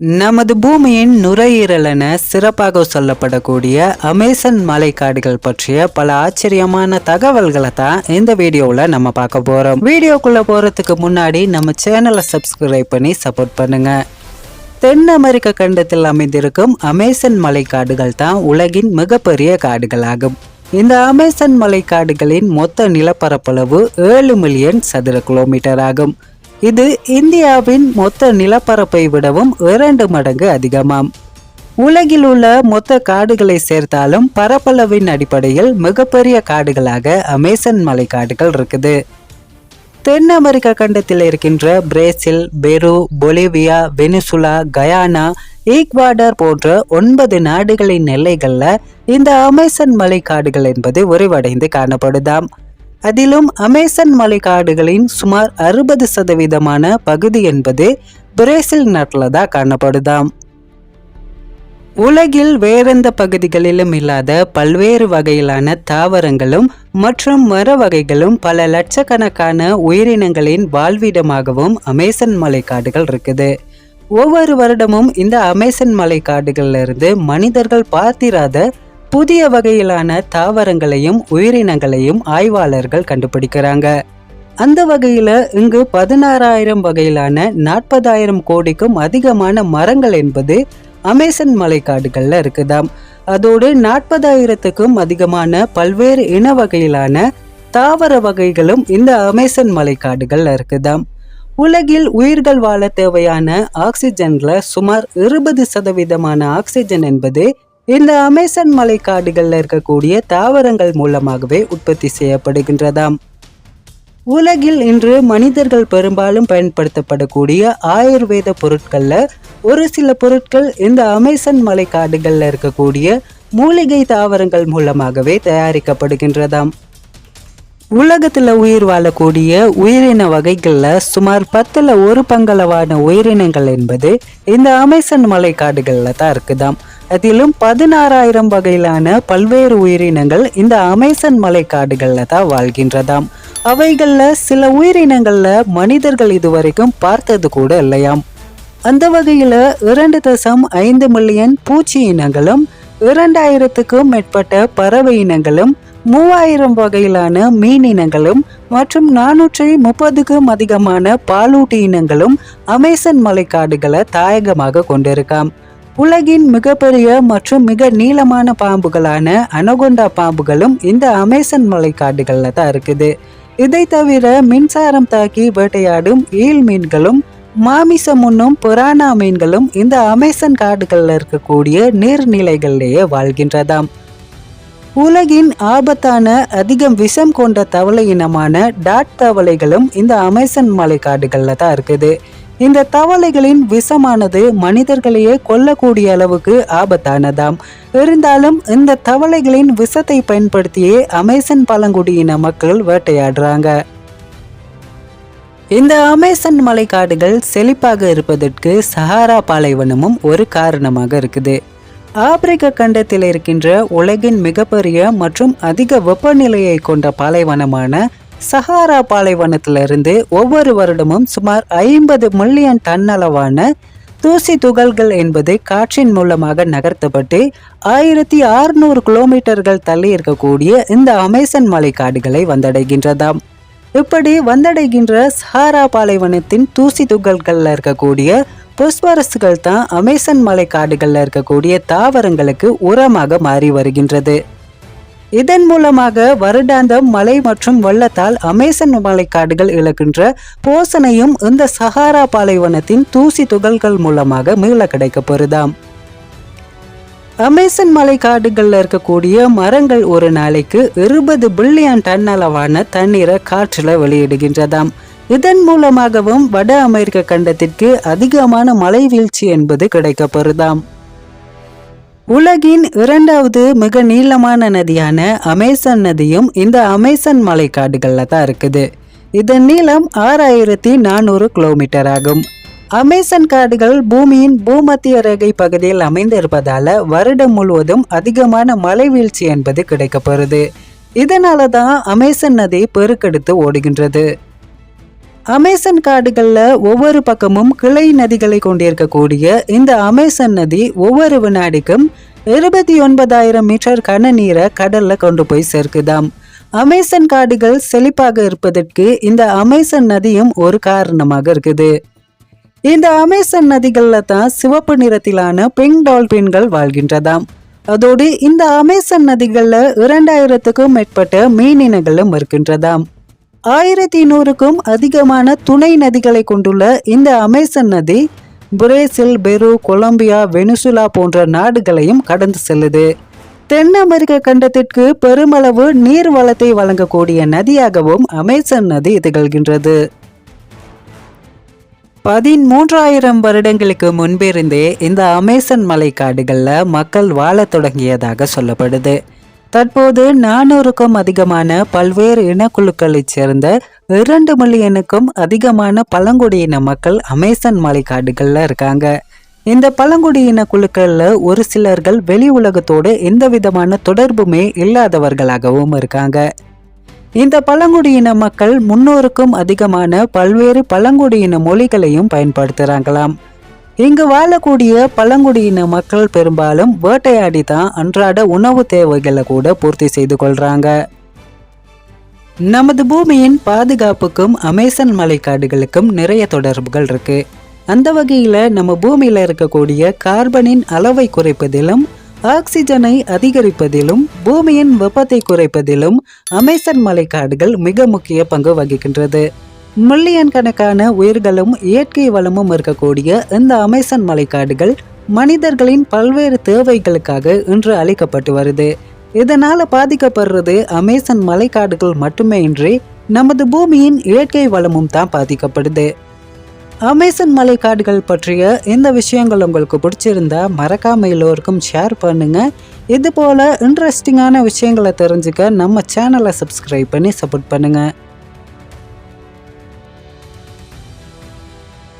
நமது பூமியின் நுரையீரல் என சிறப்பாக சொல்லப்படக்கூடிய அமேசன் மலைக்காடுகள் பற்றிய பல ஆச்சரியமான தகவல்களை தான் இந்த வீடியோவில் நம்ம பார்க்க போகிறோம் வீடியோக்குள்ளே போகிறதுக்கு முன்னாடி நம்ம சேனலை சப்ஸ்கிரைப் பண்ணி சப்போர்ட் பண்ணுங்க. தென் அமெரிக்க கண்டத்தில் அமைந்திருக்கும் அமேசன் மலைக்காடுகள் தான் உலகின் மிகப்பெரிய காடுகளாகும். இந்த அமேசன் மலைக்காடுகளின் மொத்த நிலப்பரப்பளவு ஏழு மில்லியன் சதுர கிலோமீட்டர் ஆகும். இது இந்தியாவின் மொத்த நிலப்பரப்பை விடவும் இரண்டு மடங்கு அதிகமாம். உலகில் உள்ள மொத்த காடுகளை சேர்த்தாலும் பரப்பளவின் அடிப்படையில் மிகப்பெரிய காடுகளாக அமேசன் மலை காடுகள் இருக்குது. தென் அமெரிக்க கண்டத்தில் இருக்கின்ற பிரேசில் பெரு பொலிவியா வெனிசுலா கயானா ஈக்வாடர் போன்ற ஒன்பது நாடுகளின் எல்லைகளில் இந்த அமேசன் மலை காடுகள் என்பது விரிவடைந்து காணப்படுதாம். அதிலும் அமேசன் மலைக்காடுகளின் சுமார் அறுபது சதவீதமான பகுதி என்பது பிரேசில் நாட்டில் தான் காணப்படுதாம். உலகில் வேறெந்த பகுதிகளிலும் இல்லாத பல்வேறு வகையிலான தாவரங்களும் மற்றும் மர வகைகளும் பல லட்சக்கணக்கான உயிரினங்களின் வாழ்விடமாகவும் அமேசன் மலைக்காடுகள் இருக்குது. ஒவ்வொரு வருடமும் இந்த அமேசன் மலைக்காடுகள்ல இருந்து மனிதர்கள் பார்த்திராத புதிய வகையிலான தாவரங்களையும் உயிரினங்களையும் ஆய்வாளர்கள் கண்டுபிடிக்கிறாங்க. அந்த வகையில இங்கு பதினாறாயிரம் வகையிலான நாற்பதாயிரம் கோடிக்கும் அதிகமான மரங்கள் என்பது அமேசன் மலைக்காடுகள்ல இருக்குதாம். அதோடு நாற்பதாயிரத்துக்கும் அதிகமான பல்வேறு இன வகையிலான தாவர வகைகளும் இந்த அமேசன் மலைக்காடுகள்ல இருக்குதாம். உலகில் உயிர்கள் வாழ தேவையான ஆக்சிஜன்ல சுமார் இருபது சதவீதமான ஆக்சிஜன் என்பது இந்த அமேசன் காடுகளில் இருக்கக்கூடிய தாவரங்கள் மூலமாகவே உற்பத்தி செய்யப்படுகின்றதாம். உலகில் இன்று மனிதர்கள் பெரும்பாலும் பயன்படுத்தப்படக்கூடிய ஆயுர்வேத பொருட்களில் ஒரு சில பொருட்கள் இந்த அமேசன் காடுகளில் இருக்கக்கூடிய மூலிகை தாவரங்கள் மூலமாகவே தயாரிக்கப்படுகின்றதாம். உலகத்தில் உயிர் வாழக்கூடிய உயிரின வகைகளில் சுமார் பத்தில் ஒரு பங்களவான உயிரினங்கள் என்பது இந்த அமேசன் காடுகளில் தான் இருக்குதாம். அதிலும் பதினாறாயிரம் வகையிலான பல்வேறு உயிரினங்கள் இந்த அமேசன் மலைக்காடுகள்ல தான் வாழ்கின்றதாம். அவைகள்ல சில உயிரினங்கள்ல மனிதர்கள் இதுவரைக்கும் பார்த்தது கூட இல்லையாம். அந்த வகையில இரண்டு தசம் ஐந்து மில்லியன் பூச்சி இனங்களும் இரண்டாயிரத்துக்கும் மேற்பட்ட பறவை இனங்களும் மூவாயிரம் வகையிலான மீன் இனங்களும் மற்றும் நானூற்றி முப்பதுக்கும் அதிகமான பாலூட்டி இனங்களும் அமேசன் மலைக்காடுகளை தாயகமாக கொண்டிருக்காம். உலகின் மிகப்பெரிய மற்றும் மிக நீளமான பாம்புகளான அனகொண்டா பாம்புகளும் இந்த அமேசன் மலைக்காடுகள்ல தான் இருக்குது. இதை தவிர மின்சாரம் தாக்கி வேட்டையாடும் ஈல் மீன்களும் மாமிசம் உண்ணும் புராணா மீன்களும் இந்த அமேசன் காடுகளில் இருக்கக்கூடிய நீர்நிலைகளிலேயே வாழ்கின்றதாம். உலகின் ஆபத்தான அதிகம் விஷம் கொண்ட தவளை இனமான டாட் தவளைகளும் இந்த அமேசன் மலைக்காடுகளில் தான் இருக்குது. இந்த தவளைகளின் விஷமானது மனிதர்களையே கொல்லக்கூடிய அளவுக்கு ஆபத்தானதாம். இருந்தாலும் இந்த தவளைகளின் விஷத்தை பயன்படுத்தியே அமேசன் பழங்குடியின மக்கள் வேட்டையாடுறாங்க. இந்த அமேசன் மலைக்காடுகள் செழிப்பாக இருப்பதற்கு சஹாரா பாலைவனமும் ஒரு காரணமாக இருக்குது. ஆப்பிரிக்க கண்டத்தில் இருக்கின்ற உலகின் மிகப்பெரிய மற்றும் அதிக வெப்பநிலையை கொண்ட பாலைவனமான சஹாரா பாலைவனத்திலிருந்து ஒவ்வொரு வருடமும் சுமார் ஐம்பது மில்லியன் டன் அளவான தூசி துகள்கள் என்பது காற்றின் மூலமாக நகர்த்தப்பட்டு ஆயிரத்தி அறுநூறு கிலோமீட்டர்கள் தள்ளி இருக்கக்கூடிய இந்த அமேசன் மலை காடுகளை வந்தடைகின்றதாம். இப்படி வந்தடைகின்ற சஹாரா பாலைவனத்தின் தூசி துகள்களில் இருக்கக்கூடிய புஷ்பரசுகள் தான் அமேசன் மலை காடுகளில் இருக்கக்கூடிய தாவரங்களுக்கு உரமாக மாறி வருகின்றது. இதன் மூலமாக வருடாந்தம் மழை மற்றும் வெள்ளத்தால் அமேசன் மலைக்காடுகள் இழக்கின்ற போசனையும் இந்த சஹாரா பாலைவனத்தின் தூசி துகள்கள் மூலமாக மீள கிடைக்கப்பெறுதாம் அமேசன் மலைக்காடுகள்ல இருக்கக்கூடிய மரங்கள் ஒரு நாளைக்கு இருபது பில்லியன் டன் அளவான தண்ணீரை காற்றில் வெளியிடுகின்றதாம். இதன் மூலமாகவும் வட அமெரிக்க கண்டத்திற்கு அதிகமான மழை வீழ்ச்சி என்பது கிடைக்கப்பெறுதாம் உலகின் இரண்டாவது மிக நீளமான நதியான அமேசன் நதியும் இந்த அமேசன் மலை காடுகளில் தான் இருக்குது. இதன் நீளம் ஆறாயிரத்தி நானூறு கிலோமீட்டர் ஆகும். அமேசன் காடுகள் பூமியின் பூமத்திய ரேகை பகுதியில் அமைந்திருப்பதால வருடம் முழுவதும் அதிகமான மழை வீழ்ச்சி என்பது கிடைக்கப்பெறுது இதனால தான் அமேசன் நதி பெருக்கெடுத்து ஓடுகின்றது. அமேசன் காடுகளில் ஒவ்வொரு பக்கமும் கிளை நதிகளை கொண்டிருக்கக்கூடிய இந்த அமேசன் நதி ஒவ்வொரு வினாடிக்கும் இருபத்தி ஒன்பதாயிரம் மீட்டர் கன நீரை கடல்ல கொண்டு போய் சேர்க்குதாம். அமேசன் காடுகள் செழிப்பாக இருப்பதற்கு இந்த அமேசன் நதியும் ஒரு காரணமாக இருக்குது. இந்த அமேசன் நதிகளில் தான் சிவப்பு நிறத்திலான பிங்க் டால்பின்கள் வாழ்கின்றதாம். அதோடு இந்த அமேசன் நதிகளில் இரண்டாயிரத்துக்கும் மேற்பட்ட மீனினங்களும் இருக்கின்றதாம். ஆயிரத்தி நூறுக்கும் அதிகமான துணை நதிகளை கொண்டுள்ள இந்த அமேசன் நதி பிரேசில் பெரு கொலம்பியா வெனிசுலா போன்ற நாடுகளையும் கடந்து செல்லுது. தென் அமெரிக்க கண்டத்திற்கு பெருமளவு நீர் வளத்தை வழங்கக்கூடிய நதியாகவும் அமேசன் நதி திகழ்கின்றது. பதிமூன்றாயிரம் வருடங்களுக்கு முன்பிருந்தே இந்த அமேசன் மலை காடுகளில் மக்கள் வாழத் தொடங்கியதாக சொல்லப்படுது. தற்போது நானூறுக்கும் அதிகமான பல்வேறு இனக்குழுக்களைச் சேர்ந்த இரண்டு மில்லியனுக்கும் அதிகமான பழங்குடியின மக்கள் அமேசான் மலைக்காடுகளில் இருக்காங்க. இந்த பழங்குடியின குழுக்களில் ஒரு சிலர்கள் வெளி உலகத்தோடு எந்த விதமான தொடர்புமே இல்லாதவர்களாகவும் இருக்காங்க. இந்த பழங்குடியின மக்கள் முன்னூறுக்கும் அதிகமான பல்வேறு பழங்குடியின மொழிகளையும் பயன்படுத்துகிறாங்களாம் இங்கு வாழக்கூடிய பழங்குடியின மக்கள் பெரும்பாலும் வேட்டையாடி தான் அன்றாட உணவு தேவைகளை கூட பூர்த்தி செய்து கொள்றாங்க. நமது பூமியின் பாதுகாப்புக்கும் அமேசன் மலைக்காடுகளுக்கும் நிறைய தொடர்புகள் இருக்கு. அந்த வகையில் நம்ம பூமியில் இருக்கக்கூடிய கார்பனின் அளவை குறைப்பதிலும் ஆக்சிஜனை அதிகரிப்பதிலும் பூமியின் வெப்பத்தை குறைப்பதிலும் அமேசன் மலைக்காடுகள் மிக முக்கிய பங்கு வகிக்கின்றது. மில்லியன் கணக்கான உயிர்களும் இயற்கை வளமும் இருக்கக்கூடிய இந்த அமேசன் மலைக்காடுகள் மனிதர்களின் பல்வேறு தேவைகளுக்காக இன்று அளிக்கப்பட்டு வருது. இதனால் பாதிக்கப்படுறது அமேசன் மலைக்காடுகள் மட்டுமே இன்றி நமது பூமியின் இயற்கை வளமும் தான் பாதிக்கப்படுது. அமேசன் மலைக்காடுகள் பற்றிய இந்த விஷயங்கள் உங்களுக்கு பிடிச்சிருந்தா மறக்காம எல்லோருக்கும் ஷேர் பண்ணுங்க. இது போல இன்ட்ரெஸ்டிங்கான விஷயங்களை தெரிஞ்சுக்க நம்ம சேனலை சப்ஸ்கிரைப் பண்ணி சப்போர்ட் பண்ணுங்கள்